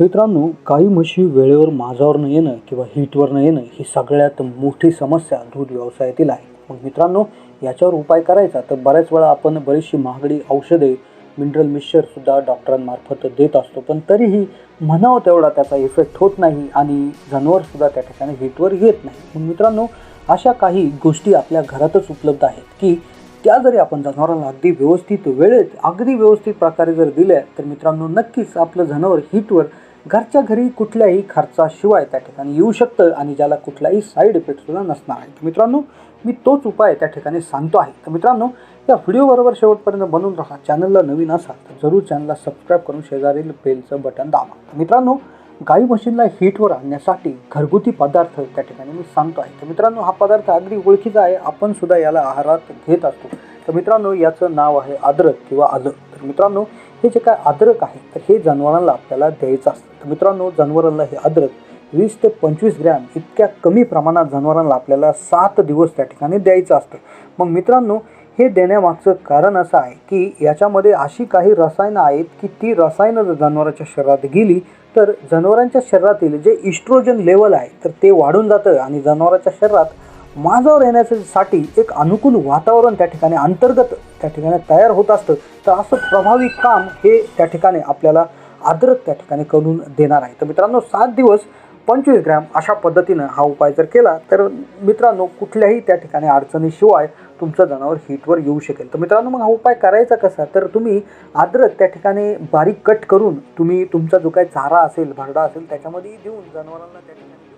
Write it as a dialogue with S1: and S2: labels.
S1: मित्रांनो काही म्हशी वेळेवर माझावर न येणं किंवा हीटवर न येणं ही सगळ्यात मोठी समस्या दूध व्यवसायातील आहे. मग मित्रांनो याच्यावर उपाय करायचा तर बऱ्याच वेळा आपण बरीचशी महागडी औषधे मिनरल मिक्सचरसुद्धा डॉक्टरांमार्फत देत असतो. पण तरीही म्हणावं तेवढा त्याचा इफेक्ट होत नाही आणि जनावरसुद्धा त्या ठिकाणी हीटवर येत नाही. मग मित्रांनो अशा काही गोष्टी आपल्या घरातच उपलब्ध आहेत की त्या जरी आपण जनावरांना अगदी व्यवस्थित वेळेत अगदी व्यवस्थित प्रकारे जर दिल्या तर मित्रांनो नक्कीच आपलं जनावर हीटवर घरच्या घरी कुठल्याही खर्चाशिवाय त्या ठिकाणी येऊ शकतं आणि ज्याला कुठलाही साईड इफेक्टसुद्धा नसणार आहे. तर मित्रांनो मी तोच उपाय त्या ठिकाणी सांगतो आहे. तर मित्रांनो या व्हिडिओबरोबर शेवटपर्यंत बनून राहा. चॅनलला नवीन असाल तर जरूर चॅनलला सबस्क्राईब करून शेजारील बेलचं बटन दाबा. तर मित्रांनो गाई म्हशींना हीटवर आणण्यासाठी घरगुती पदार्थ त्या ठिकाणी मी सांगतो आहे. तर मित्रांनो हा पदार्थ अगदी ओळखीचा आहे. आपण सुद्धा याला आहारात घेत असतो. तर मित्रांनो याचं नाव आहे अद्रक किंवा आलं. तर मित्रांनो हे जे काय अद्रक आहे तर हे जनावरांना आपल्याला द्यायचं असतं. तर मित्रांनो जनावरांना हे अद्रक वीस ते पंचवीस ग्रॅम इतक्या कमी प्रमाणात जनावरांना आपल्याला सात दिवस त्या ठिकाणी द्यायचं असतं. मग मित्रांनो हे देण्यामागचं कारण असं आहे की याच्यामध्ये अशी काही रसायनं आहेत की ती रसायनं जर जनावरांच्या शरीरात गेली तर जनावरांच्या शरीरातील जे इस्ट्रोजन लेवल आहे तर ते वाढून जातं आणि जनावरांच्या शरीरात माझावर येण्यासाठी एक अनुकूल वातावरण त्या ठिकाणी अंतर्गत त्या ठिकाणी तयार होत असतं तर असं प्रभावी काम हे त्या ठिकाणी आपल्याला अद्रक त्या ठिकाणी करून देणार आहे. तर मित्रांनो सात दिवस पंचवीस ग्रॅम अशा पद्धतीनं हा उपाय जर केला तर मित्रांनो कुठल्याही त्या ठिकाणी अडचणीशिवाय तुमचं जनावर हीटवर येऊ शकेल. तर मित्रांनो मग हा उपाय करायचा कसा? तर तुम्ही अद्रक त्या ठिकाणी बारीक कट करून तुम्ही तुमचा जो काही चारा असेल भरडा असेल त्याच्यामध्ये देऊन जनावरांना त्या ठिकाणी